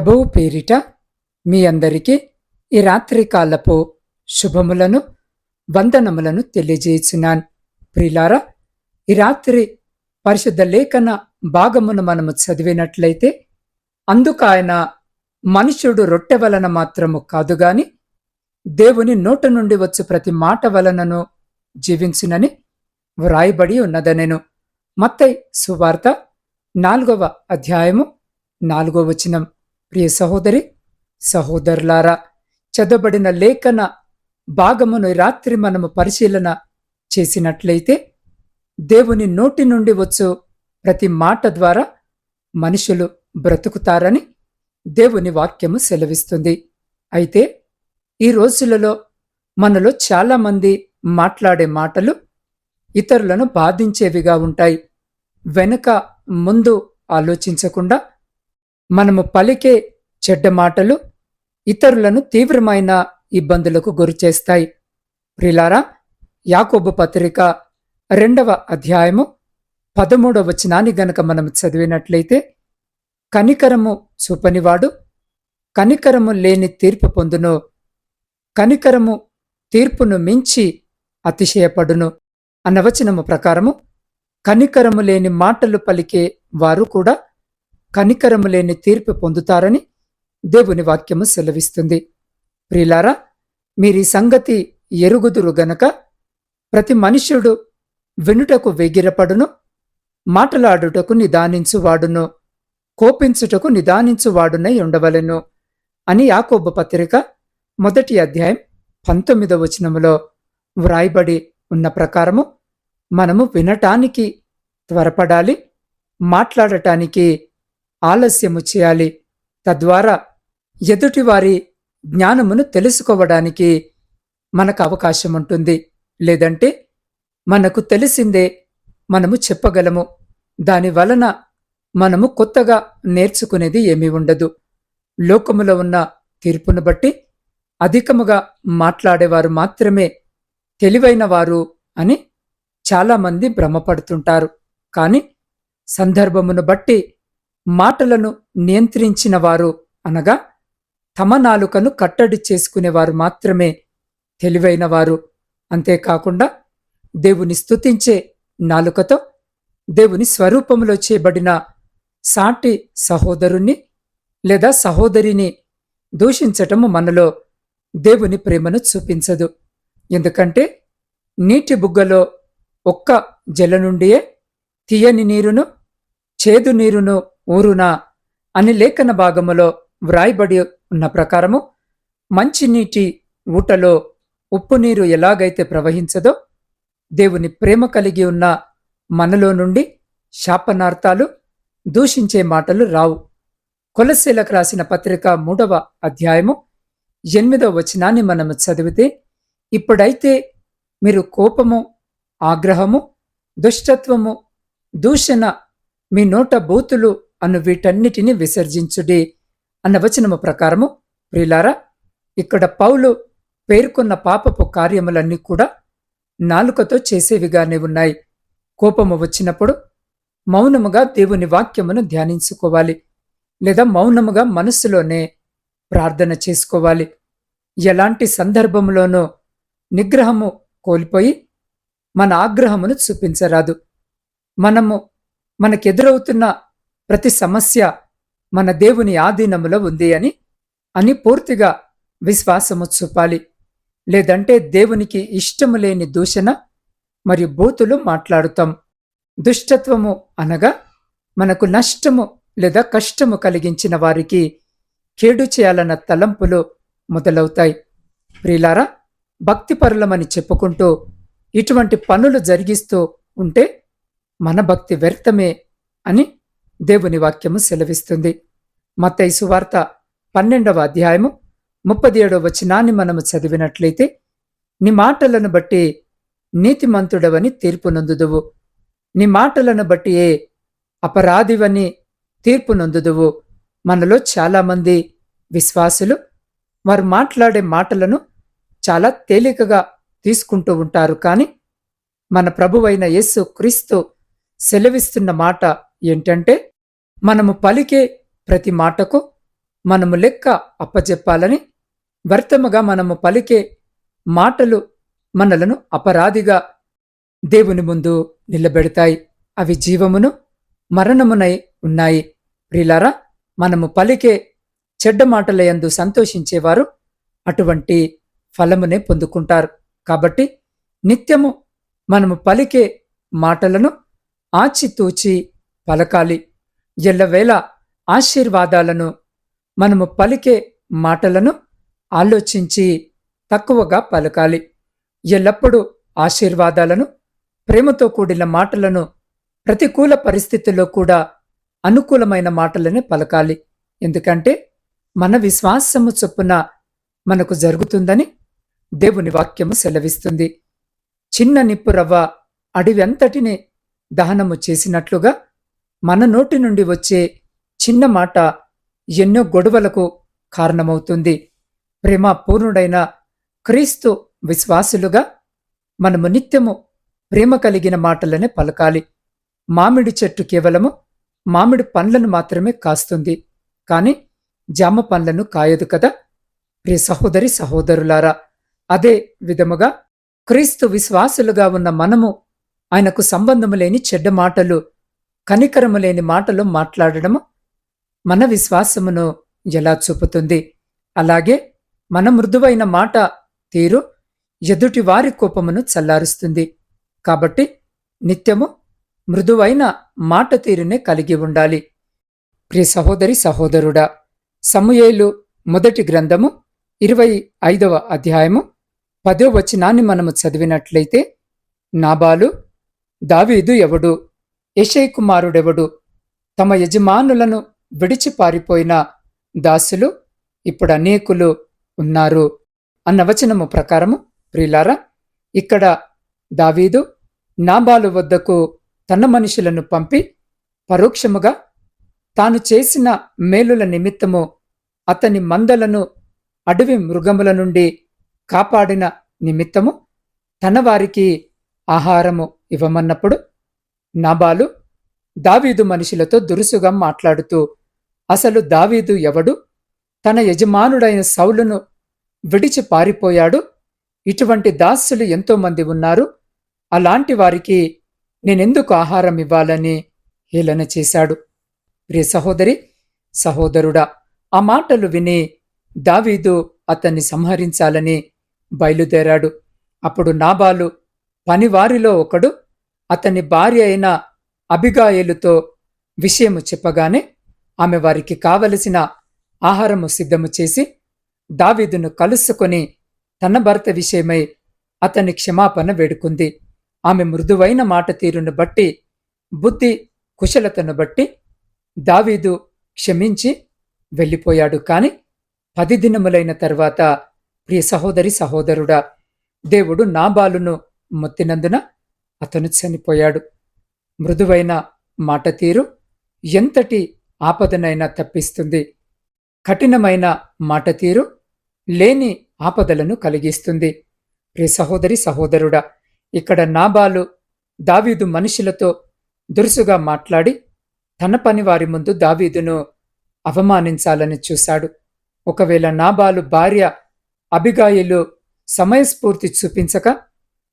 ప్రభువు పేరిట మీ అందరికీ ఈ రాత్రికాలపు శుభములను వందనములను తెలియజేయుచున్నాను. ప్రిలారా ఈ రాత్రి పరిశుద్ధ లేఖన భాగమును మనము చదివినట్లయితే అందుకు ఆయన మనుష్యుడు రొట్టె వలన మాత్రము కాదు గాని దేవుని నోట నుండి వచ్చు ప్రతి మాట వలనను జీవించునని వ్రాయబడి ఉన్నదనెను. మత్తై సువార్త నాలుగవ అధ్యాయము నాలుగో వచనం. ప్రియ సహోదరి సహోదరులారా చదవబడిన లేఖన భాగమును రాత్రి మనము పరిశీలన చేసినట్లయితే దేవుని నోటి నుండి వచ్చు ప్రతి మాట ద్వారా మనుషులు బ్రతుకుతారని దేవుని వాక్యము సెలవిస్తుంది. అయితే ఈ రోజులలో మనలో చాలామంది మాట్లాడే మాటలు ఇతరులను బాధించేవిగా ఉంటాయి. వెనుక ముందు ఆలోచించకుండా మనము పలికే చెడ్డ మాటలు ఇతరులను తీవ్రమైన ఇబ్బందులకు గురిచేస్తాయి ప్రిలారా యాకోబు పత్రిక రెండవ అధ్యాయము పదమూడవ వచనాన్ని గనక మనం చదివినట్లయితే కనికరము చూపనివాడు కనికరము లేని తీర్పు పొందును. కనికరము తీర్పును మించి అతిశయపడును అన్న వచనము ప్రకారము కనికరము లేని మాటలు పలికే వారు కూడా కనికరము లేని తీర్పు పొందుతారని దేవుని వాక్యము సెలవిస్తుంది. ప్రిలారా మీరీ సంగతి ఎరుగుదురు గనక ప్రతి మనుష్యుడు వినుటకు వెగిరపడును మాటలాడుటకు నిదానించువాడును కోపించుటకు నిదానించువాడునై ఉండవలెను అని యాకోబ పత్రిక మొదటి అధ్యాయం పంతొమ్మిదవ వచనములో వ్రాయబడి ఉన్న ప్రకారము మనము వినటానికి త్వరపడాలి మాట్లాడటానికి ఆలస్యము చేయాలి. తద్వారా ఎదుటివారి జ్ఞానమును తెలుసుకోవడానికి మనకు అవకాశం ఉంటుంది. లేదంటే మనకు తెలిసిందే మనము చెప్పగలము. దాని వలన మనము కొత్తగా నేర్చుకునేది ఏమీ ఉండదు. లోకములో ఉన్న తీర్పును బట్టి అధికముగా మాట్లాడేవారు మాత్రమే తెలివైన వారు అని చాలామంది భ్రమపడుతుంటారు. కానీ సందర్భమును బట్టి మాటలను నియంత్రించిన వారు అనగా తమ నాలుకను కట్టడి చేసుకునేవారు మాత్రమే తెలివైనవారు. అంతేకాకుండా దేవుని స్తుతించే నాలుకతో దేవుని స్వరూపంలో చేయబడిన సాటి సహోదరుణ్ణి లేదా సహోదరిని దూషించటము మనలో దేవుని ప్రేమను చూపించదు. ఎందుకంటే నీటి బుగ్గలో ఒక్క జల నుండియే తీయని నీరును చేదు నీరును ఊరునా అని లేఖన భాగములో వ్రాయబడి ఉన్న ప్రకారము మంచినీటి ఊటలో ఉప్పు నీరు ఎలాగైతే ప్రవహించదో దేవుని ప్రేమ కలిగి ఉన్న మనలో నుండి శాపనార్థాలు దూషించే మాటలు రావు. కొలశీలకు రాసిన పత్రిక మూడవ అధ్యాయము ఎనిమిదవ వచనాన్ని మనము చదివితే ఇప్పుడైతే మీరు కోపము ఆగ్రహము దుష్టత్వము దూషణ మీ నోట బూతులు అను వీటన్నిటిని విసర్జించుడి అన్న వచనము ప్రకారము ప్రిలారా ఇక్కడ పౌలు పేర్కొన్న పాపపు కార్యములన్నీ కూడా నాలుకతో చేసేవిగానే ఉన్నాయి. కోపము వచ్చినప్పుడు మౌనముగా దేవుని వాక్యమును ధ్యానించుకోవాలి లేదా మౌనముగా మనస్సులోనే ప్రార్థన చేసుకోవాలి. ఎలాంటి సందర్భంలోనూ నిగ్రహము కోల్పోయి మన ఆగ్రహమును చూపించరాదు. మనము మనకెదురవుతున్న ప్రతి సమస్య మన దేవుని ఆధీనములో ఉంది అని అని పూర్తిగా విశ్వాసము చూపాలి లేదంటే దేవునికి ఇష్టము లేని దూషణ మరియు బూతులు మాట్లాడుతాం. దుష్టత్వము అనగా మనకు నష్టము లేదా కష్టము కలిగించిన వారికి కేడు చేయాలన్న తలంపులు మొదలవుతాయి. ప్రిలారా భక్తిపరులమని చెప్పుకుంటూ ఇటువంటి పనులు జరిగిస్తూ ఉంటే మన భక్తి వ్యర్థమే అని దేవుని వాక్యము సెలవిస్తుంది. మతైసు వార్త పన్నెండవ అధ్యాయము ముప్పది ఏడవ వచనాన్ని మనము చదివినట్లయితే నీ మాటలను బట్టి నీతిమంతుడవని తీర్పునందుదువు. నీ మాటలను బట్టి అపరాధివని తీర్పునందుదువు. మనలో చాలామంది విశ్వాసులు వారు మాట్లాడే మాటలను చాలా తేలికగా తీసుకుంటూ ఉంటారు. కానీ మన ప్రభువైన యేసు క్రీస్తు సెలవిస్తున్న మాట ఏంటంటే మనము పలికే ప్రతి మాటకు మనము లెక్క అప్పచెప్పాలని వ్యర్థముగా మనము పలికే మాటలు మనలను అపరాధిగా దేవుని ముందు నిలబెడతాయి. అవి జీవమును మరణమునై ఉన్నాయి. ప్రిలారా మనము పలికే చెడ్డ మాటలయందు సంతోషించేవారు అటువంటి ఫలమునే పొందుకుంటారు. కాబట్టి నిత్యము మనము పలికే మాటలను ఆచితూచి పలకాలి. ఎల్లవేళ ఆశీర్వాదాలను మనము పలికే మాటలను ఆలోచించి తక్కువగా పలకాలి. ఎల్లప్పుడూ ఆశీర్వాదాలను ప్రేమతో కూడిన మాటలను ప్రతికూల పరిస్థితుల్లో కూడా అనుకూలమైన మాటలనే పలకాలి. ఎందుకంటే మన విశ్వాసము చొప్పున మనకు జరుగుతుందని దేవుని వాక్యము సెలవిస్తుంది. చిన్న నిప్పు రవ్వ అడివంతటిని దహనము చేసినట్లుగా మన నోటి నుండి వచ్చే చిన్న మాట ఎన్నో గొడవలకు కారణమవుతుంది. ప్రేమ పూర్ణుడైన క్రీస్తు విశ్వాసులుగా మనము నిత్యము ప్రేమ కలిగిన మాటలనే పలకాలి. మామిడి చెట్టు కేవలము మామిడి పండ్లను మాత్రమే కాస్తుంది. కానీ జామ పండ్లను కాయదు కదా? ప్రియ సహోదరి సహోదరులారా అదే విధముగా క్రీస్తు విశ్వాసులుగా ఉన్న మనము ఆయనకు సంబంధము లేని చెడ్డ మాటలు కనికరము లేని మాటలు మాట్లాడడము మన విశ్వాసమును ఎలా చూపుతుంది? అలాగే మన మృదువైన మాట తీరు ఎదుటి వారి కోపమును చల్లారుస్తుంది. కాబట్టి నిత్యము మృదువైన మాట తీరునే కలిగి ఉండాలి. ప్రియ సహోదరి సహోదరుడా సమయేలు మొదటి గ్రంథము ఇరవై ఐదవ అధ్యాయము పదో వచనాన్ని మనము చదివినట్లయితే నాబాలు దావీదు ఎవడు? యశయ్ కుమారుడెవడు? తమ యజమానులను విడిచి పారిపోయిన దాసులు ఇప్పుడు అనేకులు ఉన్నారు అన్న వచనము ప్రకారము ప్రిలారా ఇక్కడ దావీదు నాబాలు వద్దకు తన మనుషులను పంపి పరోక్షముగా తాను చేసిన మేలుల నిమిత్తము అతని మందలను అడవి మృగముల నుండి కాపాడిన నిమిత్తము తన వారికి ఆహారము ఇవ్వమన్నప్పుడు నాబాలు దావీదు మనుషులతో దురుసుగా మాట్లాడుతూ అసలు దావీదు ఎవడు? తన యజమానుడైన సౌలును విడిచి పారిపోయాడు? ఇటువంటి దాసులు ఎంతోమంది ఉన్నారు. అలాంటి వారికి నేనెందుకు ఆహారం ఇవ్వాలని హేళన చేశాడు. ప్రియ సహోదరి సహోదరుడా ఆ మాటలు విని దావీదు అతన్ని సంహరించాలని బయలుదేరాడు. అప్పుడు నాబాలు పనివారిలో ఒకడు అతని భార్య అయిన అభిగాయలుతో విషయము చెప్పగానే ఆమె వారికి కావలసిన ఆహారము సిద్ధము చేసి దావీదును కలుసుకొని తన భర్త విషయమై అతని క్షమాపణ వేడుకుంది. ఆమె మృదువైన మాట తీరును బట్టి బుద్ధి కుశలతను బట్టి దావీదు క్షమించి వెళ్ళిపోయాడు. కాని పది దినములైన తర్వాత ప్రియ సహోదరి సహోదరుడా దేవుడు నాబాలును మొత్తినందున అతను చనిపోయాడు. మృదువైన మాట తీరు ఎంతటి ఆపదనైనా తప్పిస్తుంది. కఠినమైన మాట తీరు లేని ఆపదలను కలిగిస్తుంది. ప్రే సహోదరి సహోదరుడా ఇక్కడ నాబాలు దావీదు మనుషులతో దురుసుగా మాట్లాడి తన పని వారి ముందు దావీదును అవమానించాలని చూశాడు. ఒకవేళ నాబాలు భార్య అబిగాయిలు సమయస్ఫూర్తి చూపించక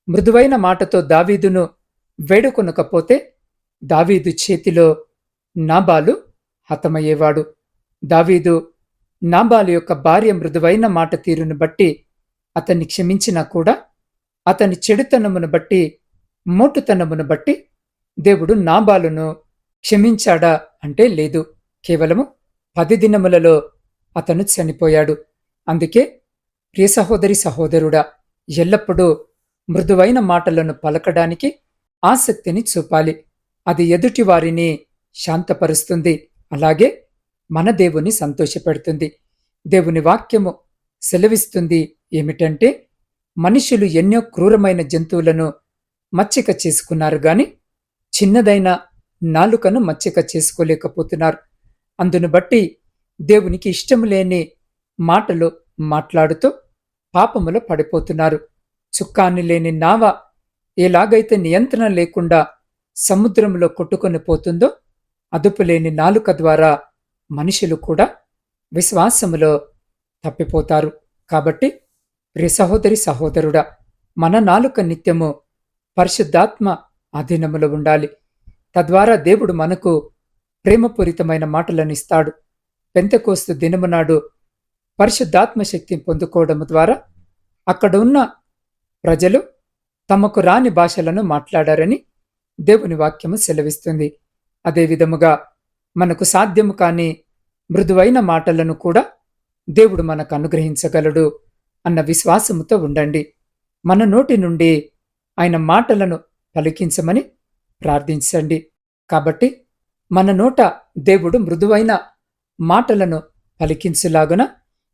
మృదువైన మాటతో దావీదును వేడుకొనకపోతే దావీదు చేతిలో నాబాలు హతమయ్యేవాడు. దావీదు నాబాలు యొక్క భార్య మృదువైన మాట తీరును బట్టి అతన్ని క్షమించినా కూడా అతని చెడుతనమును బట్టి మోటుతనమును బట్టి దేవుడు నాబాలును క్షమించాడా అంటే లేదు. కేవలము పది దినములలో అతను చనిపోయాడు. అందుకే ప్రియ సహోదరి సహోదరుడా ఎల్లప్పుడూ మృదువైన మాటలను పలకడానికి ఆసక్తిని చూపాలి. అది ఎదుటి వారిని శాంతపరుస్తుంది. అలాగే మన దేవుని సంతోషపెడుతుంది. దేవుని వాక్యము సెలవిస్తుంది ఏమిటంటే మనుషులు ఎన్నో క్రూరమైన జంతువులను మచ్చిక చేసుకున్నారు గాని చిన్నదైన నాలుకను మచ్చిక చేసుకోలేకపోతున్నారు. అందును బట్టి దేవునికి ఇష్టం లేని మాటలు మాట్లాడుతూ పాపములో పడిపోతున్నారు. చుక్కాన్ని లేని నావ ఎలాగైతే నియంత్రణ లేకుండా సముద్రంలో కొట్టుకొని పోతుందో అదుపులేని నాలుక ద్వారా మనుషులు కూడా విశ్వాసములో తప్పిపోతారు. కాబట్టి ప్రియ సహోదరి సహోదరుడా మన నాలుక నిత్యము పరిశుద్ధాత్మ అధీనములో ఉండాలి. తద్వారా దేవుడు మనకు ప్రేమపూరితమైన మాటలను ఇస్తాడు. పెంతకోస్తు దినమునాడు పరిశుద్ధాత్మ శక్తిని పొందుకోవడం ద్వారా అక్కడ ఉన్న ప్రజలు తమకు రాని భాషలను మాట్లాడారని దేవుని వాక్యము సెలవిస్తుంది. అదేవిధముగా మనకు సాధ్యము కాని మృదువైన మాటలను కూడా దేవుడు మనకు అనుగ్రహించగలడు అన్న విశ్వాసముతో ఉండండి. మన నోటి నుండి ఆయన మాటలను పలికించమని ప్రార్థించండి. కాబట్టి మన నోట దేవుడు మృదువైన మాటలను పలికించులాగున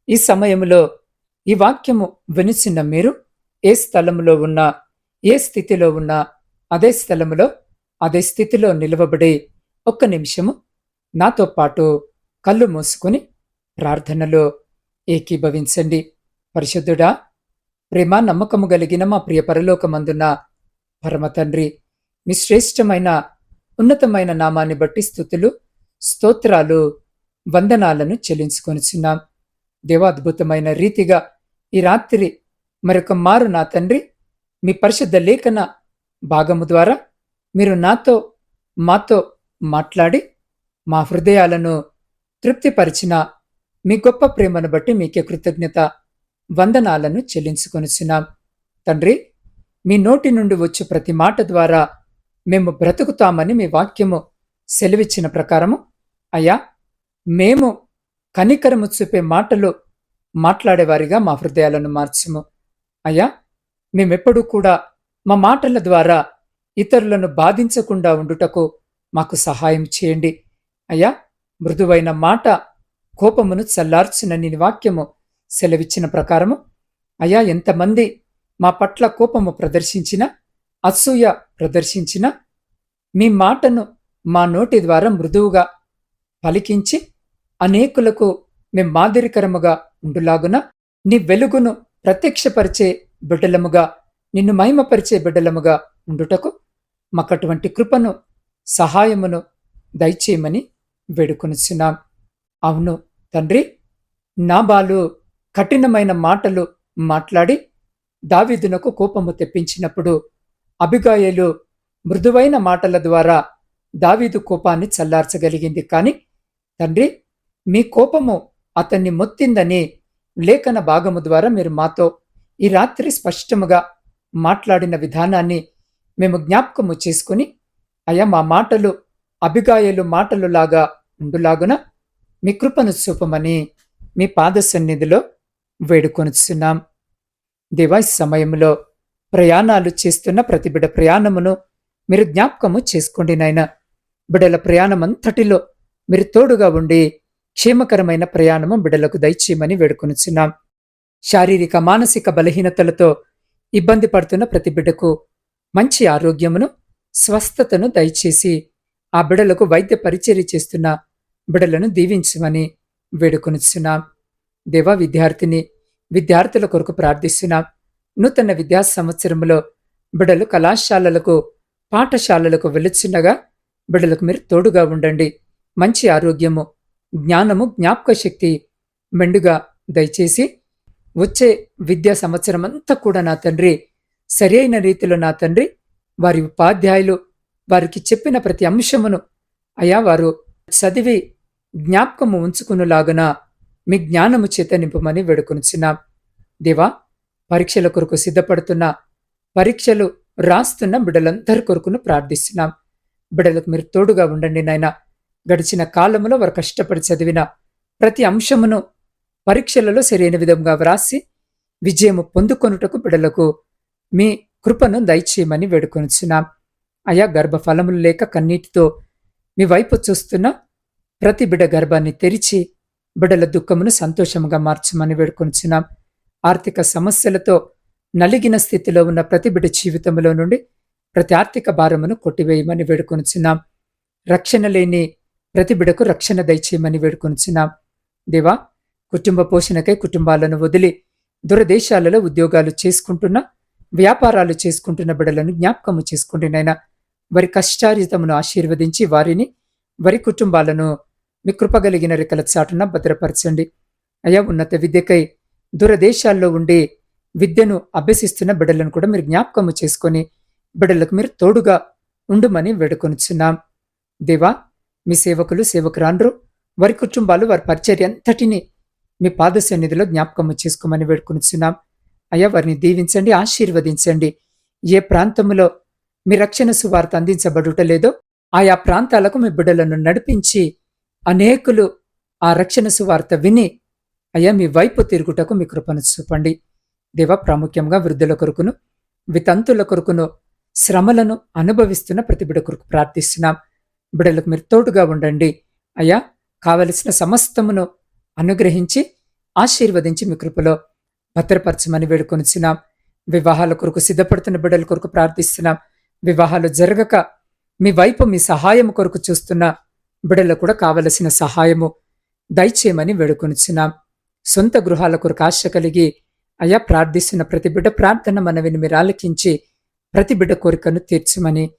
ఈ సమయంలో ఈ వాక్యము వినిచిన మీరు ఏ స్థలములో ఉన్నా ఏ స్థితిలో ఉన్నా అదే స్థలములో అదే స్థితిలో నిలవబడి ఒక్క నిమిషము నాతో పాటు కళ్ళు మూసుకుని ప్రార్థనలో ఏకీభవించండి. పరిశుద్ధుడా ప్రేమ నమ్మకము కలిగిన మా ప్రియ పరలోకమందున్న పరమతండ్రి మీ శ్రేష్టమైన ఉన్నతమైన నామాన్ని బట్టి స్థుతులు స్తోత్రాలు వందనాలను చెల్లించుకొనిచున్నాం. దేవాద్భుతమైన రీతిగా ఈ రాత్రి మరొక మారు నా తండ్రి మీ పరిశుద్ధ లేఖన భాగము ద్వారా మీరు నాతో మాతో మాట్లాడి మా హృదయాలను తృప్తిపరిచిన మీ గొప్ప ప్రేమను బట్టి మీకే కృతజ్ఞత వందనాలను చెల్లించుకొనిచున్నాం. తండ్రి మీ నోటి నుండి వచ్చే ప్రతి మాట ద్వారా మేము బ్రతుకుతామని మీ వాక్యము సెలవిచ్చిన ప్రకారము అయ్యా మేము కనికరము చూపే మాటలు మాట్లాడేవారిగా మా హృదయాలను మార్చము. అయ్యా మేమెప్పుడూ కూడా మా మాటల ద్వారా ఇతరులను బాధించకుండా ఉండుటకు మాకు సహాయం చేయండి. అయ్యా మృదువైన మాట కోపమును చల్లార్చునని వాక్యము సెలవిచ్చిన ప్రకారము అయ్యా ఎంతమంది మా పట్ల కోపము ప్రదర్శించిన అసూయ ప్రదర్శించిన మీ మాటను మా నోటి ద్వారా మృదువుగా పలికించి అనేకులకు మేం మాదిరికరముగా ఉండులాగున నీ వెలుగును ప్రత్యక్షపరిచే బిడ్డలముగా నిన్ను మహిమపరిచే బిడ్డలముగా ఉండుటకు మాకటువంటి కృపను సహాయమును దయచేయమని వేడుకొనిచున్నాం. అవును తండ్రి నాబాలు కఠినమైన మాటలు మాట్లాడి దావీదునకు కోపము తెప్పించినప్పుడు అభిగాయలు మృదువైన మాటల ద్వారా దావీదు కోపాన్ని చల్లార్చగలిగింది. కానీ తండ్రి మీ కోపము అతన్ని మొత్తిందని లేఖన భాగము ద్వారా మీరు మాతో ఈ రాత్రి స్పష్టముగా మాట్లాడిన విధానాన్ని మేము జ్ఞాపకము చేసుకుని అయ్యా మా మాటలు అభిగాయలు మాటలులాగా ఉండులాగున మీ కృపను చూపమని మీ పాద సన్నిధిలో వేడుకొనుచున్నాం. దేవా సమయంలో ప్రయాణాలు చేస్తున్న ప్రతి బిడ ప్రయాణమును మీరు జ్ఞాపకము చేసుకోండి నాయన. బిడల ప్రయాణమంతటిలో మీరు తోడుగా ఉండి క్షేమకరమైన ప్రయాణము బిడలకు దయచేయమని వేడుకొనుచున్నాం. శారీరక మానసిక బలహీనతలతో ఇబ్బంది పడుతున్న ప్రతి బిడ్డకు మంచి ఆరోగ్యమును స్వస్థతను దయచేసి ఆ బిడలకు వైద్య పరిచర్య చేస్తున్న బిడలను దీవించమని వేడుకొనిచున్నాం. దేవా విద్యార్థిని విద్యార్థుల కొరకు ప్రార్థిస్తున్నాం. నూతన విద్యా సంవత్సరంలో బిడలు కళాశాలలకు పాఠశాలలకు వెళ్ళుచుండగా బిడలకు మీరు తోడుగా ఉండండి. మంచి ఆరోగ్యము జ్ఞానము జ్ఞాపక శక్తి మెండుగా దయచేసి వచ్చే విద్యా సంవత్సరం అంతా కూడా నా తండ్రి సరైన రీతిలో నా తండ్రి వారి ఉపాధ్యాయులు వారికి చెప్పిన ప్రతి అంశమును అయా వారు చదివి జ్ఞాపకము ఉంచుకునేలాగున మీ జ్ఞానము చేత నింపమని వేడుకొనిచున్నాం. దేవా పరీక్షల కొరకు సిద్ధపడుతున్న పరీక్షలు రాస్తున్న బిడ్డలందరి కొరకును ప్రార్థిస్తున్నాం. బిడ్డలకు మీరు తోడుగా ఉండండి నాయన. గడిచిన కాలంలో వారు కష్టపడి చదివిన ప్రతి అంశమును పరీక్షలలో సరైన విధంగా వ్రాసి విజయము పొందుకొనుటకు బిడలకు మీ కృపను దయచేయమని వేడుకొనుచున్నాం. అయా గర్భఫలములు లేక కన్నీటితో మీ వైపు చూస్తున్న ప్రతి బిడ గర్భాన్ని తెరిచి బిడల దుఃఖమును సంతోషముగా మార్చమని వేడుకొనుచున్నాం. ఆర్థిక సమస్యలతో నలిగిన స్థితిలో ఉన్న ప్రతి బిడ జీవితంలో నుండి ప్రతి ఆర్థిక భారమును కొట్టివేయమని వేడుకొనుచున్నాం. రక్షణ లేని ప్రతి బిడకు రక్షణ దయచేయమని వేడుకొనిచున్నాం దేవా కుటుంబ పోషణకై కుటుంబాలను వదిలి దురదేశాలలో ఉద్యోగాలు చేసుకుంటున్న వ్యాపారాలు చేసుకుంటున్న బిడలను జ్ఞాపకము చేసుకుంటున్నైనా వారి కష్టారితమును ఆశీర్వదించి వారిని వారి కుటుంబాలను మీ కృపగలిగిన రెక్కల చాటున భద్రపరచండి. అయా ఉన్నత విద్యకై దూరదేశాల్లో ఉండి విద్యను అభ్యసిస్తున్న బిడ్డలను కూడా మీరు జ్ఞాపకము చేసుకొని బిడ్డలకు మీరు తోడుగా ఉండుమని వేడుకొనుచున్నాం. దేవా మీ సేవకులు సేవకురాండ్రు వారి కుటుంబాలు వారి పరిచర్య అంతటిని మీ పాద సన్నిధిలో జ్ఞాపకం చేసుకోమని వేడుకొనుచున్నాం. అయ్యా వారిని దీవించండి ఆశీర్వదించండి. ఏ ప్రాంతంలో మీ రక్షణ సువార్త అందించబడుట లేదో ఆయా ప్రాంతాలకు మీ బిడ్డలను నడిపించి అనేకులు ఆ రక్షణ సువార్త విని అయ్యా మీ వైపు తిరుగుటకు మీ కృపను చూపండి. దేవ ప్రాముఖ్యంగా వృద్ధుల కొరకును వితంతుల కొరకును శ్రమలను అనుభవిస్తున్న ప్రతిబిడ కొరకు ప్రార్థిస్తున్నాం. బిడ్డలకు మీరు తోడుగా ఉండండి. అయ్యా కావలసిన సమస్తమును అనుగ్రహించి ఆశీర్వదించి మీ కృపలో భద్రపరచమని వేడుకొనిచ్చినాం వివాహాల కొరకు సిద్ధపడుతున్న బిడ్డల కొరకు ప్రార్థిస్తున్నాం. వివాహాలు జరగక మీ వైపు మీ సహాయం కొరకు చూస్తున్న బిడ్డలకు కూడా కావలసిన సహాయము దయచేయమని వేడుకొనిచ్చున్నాం సొంత గృహాల కొరకు ఆశ కలిగి అయ్యా ప్రార్థిస్తున్న ప్రతి బిడ్డ ప్రార్థన మనవిని మీరు ఆలకించి ప్రతి బిడ్డ కోరికను తీర్చమని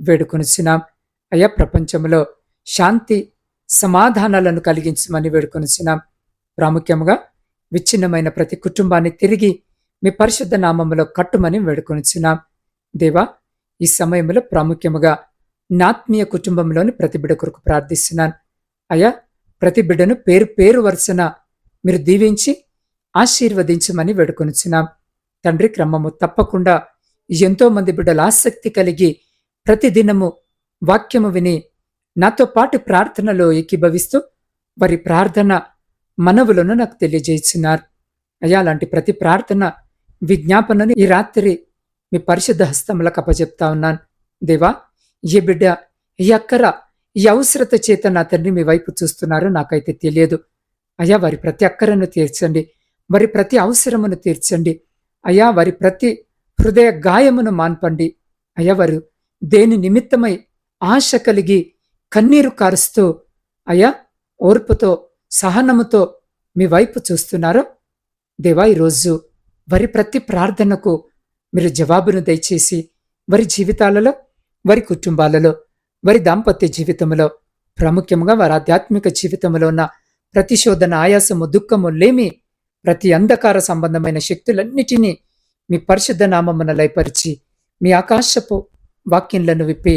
వేడుకొనిచ్చున్నాం అయ్యా ప్రపంచంలో శాంతి సమాధానాలను కలిగించమని వేడుకొనిచున్నాం. ప్రాముఖ్యంగా విచ్ఛిన్నమైన ప్రతి కుటుంబాన్ని తిరిగి మీ పరిశుద్ధ నామములో కట్టుమని వేడుకొనిచున్నాం. దేవా ఈ సమయంలో ప్రాముఖ్యముగా నాత్మీయ కుటుంబంలోని ప్రతి బిడ్డ కొరకు ప్రార్థిస్తున్నాను. అయ్యా ప్రతి బిడ్డను పేరు పేరు వరుసన మీరు దీవించి ఆశీర్వదించమని వేడుకొనిచున్నాం. తండ్రి క్రమము తప్పకుండా ఎంతో మంది బిడ్డలు ఆసక్తి కలిగి ప్రతిదినము వాక్యము విని నాతో పాటు ప్రార్థనలో ఏకీభవిస్తూ వారి ప్రార్థన మనవులను నాకు తెలియజేస్తున్నారు అయ్యా అలాంటి ప్రతి ప్రార్థన విజ్ఞాపనను ఈ రాత్రి మీ పరిశుద్ధ హస్తములకు అప్పచెప్తా ఉన్నాను. దేవా ఏ బిడ్డ ఈ అక్కర ఈ అవసరత చేత నా తండ్రి మీ వైపు చూస్తున్నారో నాకైతే తెలియదు. అయ్యా వారి ప్రతి అక్కరను తీర్చండి వారి ప్రతి అవసరమును తీర్చండి. అయ్యా వారి ప్రతి హృదయ గాయమును మాన్పండి. అయ్యా వారు దేని నిమిత్తమై ఆశ కలిగి కన్నీరు కారుస్తూ అయ్యా ఓర్పుతో సహనముతో మీ వైపు చూస్తున్నారో? దేవా ఈరోజు వారి ప్రతి ప్రార్థనకు మీరు జవాబును దయచేసి వారి జీవితాలలో వారి కుటుంబాలలో వారి దాంపత్య జీవితంలో ప్రాముఖ్యంగా వారి ఆధ్యాత్మిక జీవితంలో ఉన్న ప్రతిశోధన ఆయాసము దుఃఖము లేమి ప్రతి అంధకార సంబంధమైన శక్తులన్నిటినీ మీ పరిశుద్ధ నామమున లయపరిచి మీ ఆకాశపు వాక్యంలను విప్పి